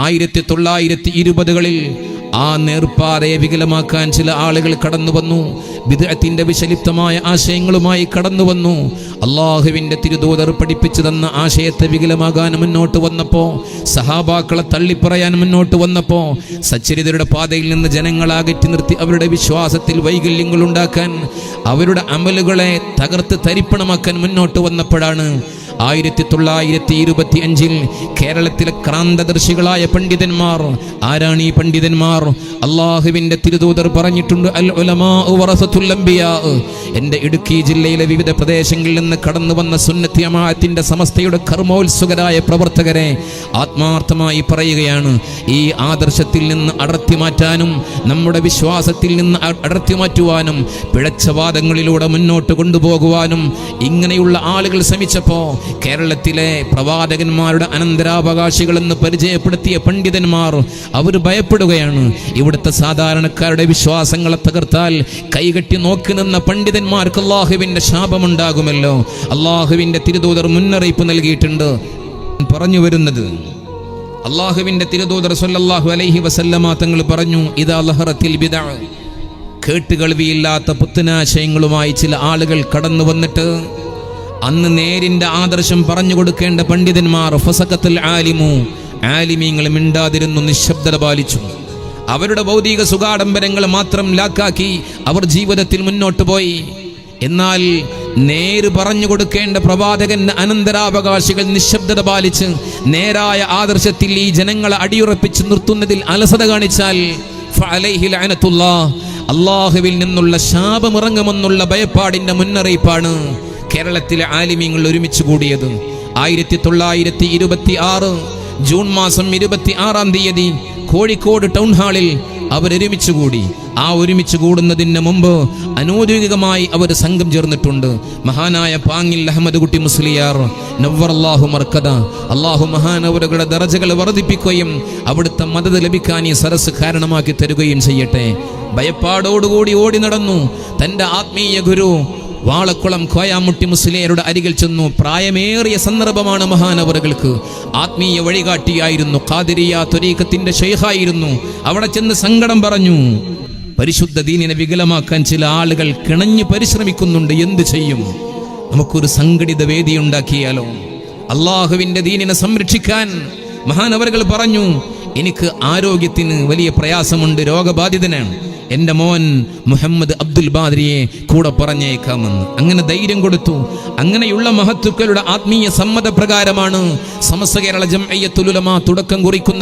ആയിരത്തി തൊള്ളായിരത്തി ഇരുപതുകളിൽ ആ നേർപ്പാതയെ വികലമാക്കാൻ ചില ആളുകൾ കടന്നു വന്നു വിദഗ്ധത്തിന്റെ വിശലിപ്തമായ ആശയങ്ങളുമായി കടന്നു വന്നു അള്ളാഹുവിന്റെ തിരുദൂതർ പഠിപ്പിച്ചു തന്ന ആശയത്തെ വികലമാകാൻ മുന്നോട്ട് വന്നപ്പോൾ സഹാബാക്കളെ തള്ളിപ്പറയാൻ മുന്നോട്ട് വന്നപ്പോൾ സച്ചരിതരുടെ പാതയിൽ നിന്ന് ജനങ്ങളെ അകറ്റി നിർത്തി അവരുടെ വിശ്വാസത്തിൽ വൈകല്യങ്ങൾ ഉണ്ടാക്കാൻ അവരുടെ അമലുകളെ തകർത്ത് തരിപ്പണമാക്കാൻ മുന്നോട്ട് വന്നപ്പോഴാണ് ആയിരത്തി തൊള്ളായിരത്തി ഇരുപത്തി അഞ്ചിൽ കേരളത്തിലെ ക്രാന്തദർശികളായ പണ്ഡിതന്മാർ. ആരാണ് ഈ പണ്ഡിതന്മാർ? അള്ളാഹുവിന്റെ തിരുദൂതർ പറഞ്ഞിട്ടുണ്ട് അൽ എന്റെ ഇടുക്കി ജില്ലയിലെ വിവിധ പ്രദേശങ്ങളിൽ നിന്ന് കടന്നു വന്ന സുന്നത്തി അമാത്തിന്റെ സമസ്തയുടെ കർമ്മോത്സുകരായ പ്രവർത്തകരെ ആത്മാർത്ഥമായി പറയുകയാണ് ഈ ആദർശത്തിൽ നിന്ന് അടർത്തി മാറ്റാനും നമ്മുടെ വിശ്വാസത്തിൽ നിന്ന് അടർത്തി മാറ്റുവാനും പിഴച്ച വാദങ്ങളിലൂടെ മുന്നോട്ട് കൊണ്ടുപോകുവാനും ഇങ്ങനെയുള്ള ആളുകൾ ശ്രമിച്ചപ്പോ കേരളത്തിലെ പ്രവാചകന്മാരുടെ അനന്തരാവകാശികളെന്ന് പരിചയപ്പെടുത്തിയ പണ്ഡിതന്മാർ അവർ ഭയപ്പെടുകയാണ്. ഇവിടുത്തെ സാധാരണക്കാരുടെ വിശ്വാസങ്ങളെ തകർത്താൽ കൈകെട്ടി നോക്കി നിന്ന പണ്ഡിതന്മാർക്ക് അള്ളാഹുവിന്റെ ശാപമുണ്ടാകുമല്ലോ. അള്ളാഹുവിന്റെ തിരുദൂതർ മുന്നറിയിപ്പ് നൽകിയിട്ടുണ്ട്. പറഞ്ഞു വരുന്നത് അള്ളാഹുവിന്റെ തിരുദൂതർ സല്ലാഹു അലൈഹി വസല്ലമ തങ്ങൾ പറഞ്ഞു ഇതാ ലഹറത്തിൽ ബിദഅ കേട്ടുകേൾവിയില്ലാത്ത പുത്തനാശയങ്ങളുമായി ചില ആളുകൾ കടന്നു വന്നിട്ട് അന്ന് നേരിന്റെ ആദർശം പറഞ്ഞു കൊടുക്കേണ്ട പണ്ഡിതന്മാർ ഫസക്കത്തിൽ ആലിമു ആലിമീങ്ങൾ മിണ്ടാതിരുന്നു നിശബ്ദത പാലിച്ചു അവരുടെ ഭൗതിക സുഖാഡംബരങ്ങൾ മാത്രം ലാക്കാക്കി അവർ ജീവിതത്തിൽ മുന്നോട്ട് പോയി എന്നാൽ നേര് പറഞ്ഞു കൊടുക്കേണ്ട പ്രവാചകന്റെ അനന്തരാവകാശികൾ നിശബ്ദത പാലിച്ച് നേരായ ആദർശത്തിൽ ഈ ജനങ്ങളെ അടിയുറപ്പിച്ച് നിർത്തുന്നതിൽ അലസത കാണിച്ചാൽ. അള്ളാഹുവിൽ നിന്നുള്ള ശാപമിറങ്ങുമെന്നുള്ള ഭയപ്പാടിന്റെ മുന്നറിയിപ്പാണ് കേരളത്തിലെ ആലിമ്യങ്ങൾ ഒരുമിച്ച് കൂടിയത്. ആയിരത്തി തൊള്ളായിരത്തി ഇരുപത്തി ആറ് ജൂൺ മാസം ഇരുപത്തി ആറാം തീയതി കോഴിക്കോട് ടൗൺ ഹാളിൽ അവരൊരുമിച്ച് കൂടി. ആ ഒരുമിച്ച് കൂടുന്നതിന് മുമ്പ് അനൗദ്യോഗികമായി അവർ സംഘം ചേർന്നിട്ടുണ്ട്. മഹാനായ പാങ്ങിൽ അഹമ്മദ് കുട്ടി മുസ്ലിയാർ നവ്വറല്ലാഹു മർക്കത അള്ളാഹു മഹാനവരുടെ ദറജകൾ വർദ്ധിപ്പിക്കുകയും അവിടുത്തെ മദത് ലഭിക്കാൻ ഈ സരസ് കാരണമാക്കി തരുകയും ചെയ്യട്ടെ. ഭയപ്പാടോടുകൂടി ഓടി നടന്നു. തന്റെ ആത്മീയ ഗുരു വാളക്കുളം കോയാമുട്ടി മുസ്ലിയരുടെ അരികിൽ ചെന്നു. പ്രായമേറിയ സന്ദർഭമാണ് മഹാനവറുകൾക്ക്. ആത്മീയ വഴികാട്ടിയായിരുന്നു. കാതിരിയ ത്വരീഖത്തിന്റെ ഷെയ്ഖായിരുന്നു അവിടെ ചെന്ന് സങ്കടം പറഞ്ഞു. പരിശുദ്ധ ദീനിനെ വികലമാക്കാൻ ചില ആളുകൾ കിണഞ്ഞു പരിശ്രമിക്കുന്നുണ്ട്. എന്ത് ചെയ്യും? നമുക്കൊരു സംഘടിത വേദി ഉണ്ടാക്കിയാലോ? അള്ളാഹുവിന്റെ ദീനിനെ സംരക്ഷിക്കാൻ മഹാനവറുകൾ പറഞ്ഞു. എനിക്ക് ആരോഗ്യത്തിന് വലിയ പ്രയാസമുണ്ട് രോഗബാധിതനാണ് എന്റെ മോൻ മുഹമ്മദ് അബ്ദുൽ ബാദ്രിയെ കൂടെ പറഞ്ഞേക്കാമെന്ന്. അങ്ങനെ ധൈര്യം കൊടുത്തു. അങ്ങനെയുള്ള മഹത്തുക്കളുടെ ആത്മീയ സമ്മത പ്രകാരമാണ് സമസ്ത കേരള ജം ഉലമ തുടക്കം കുറിക്കുന്നത്.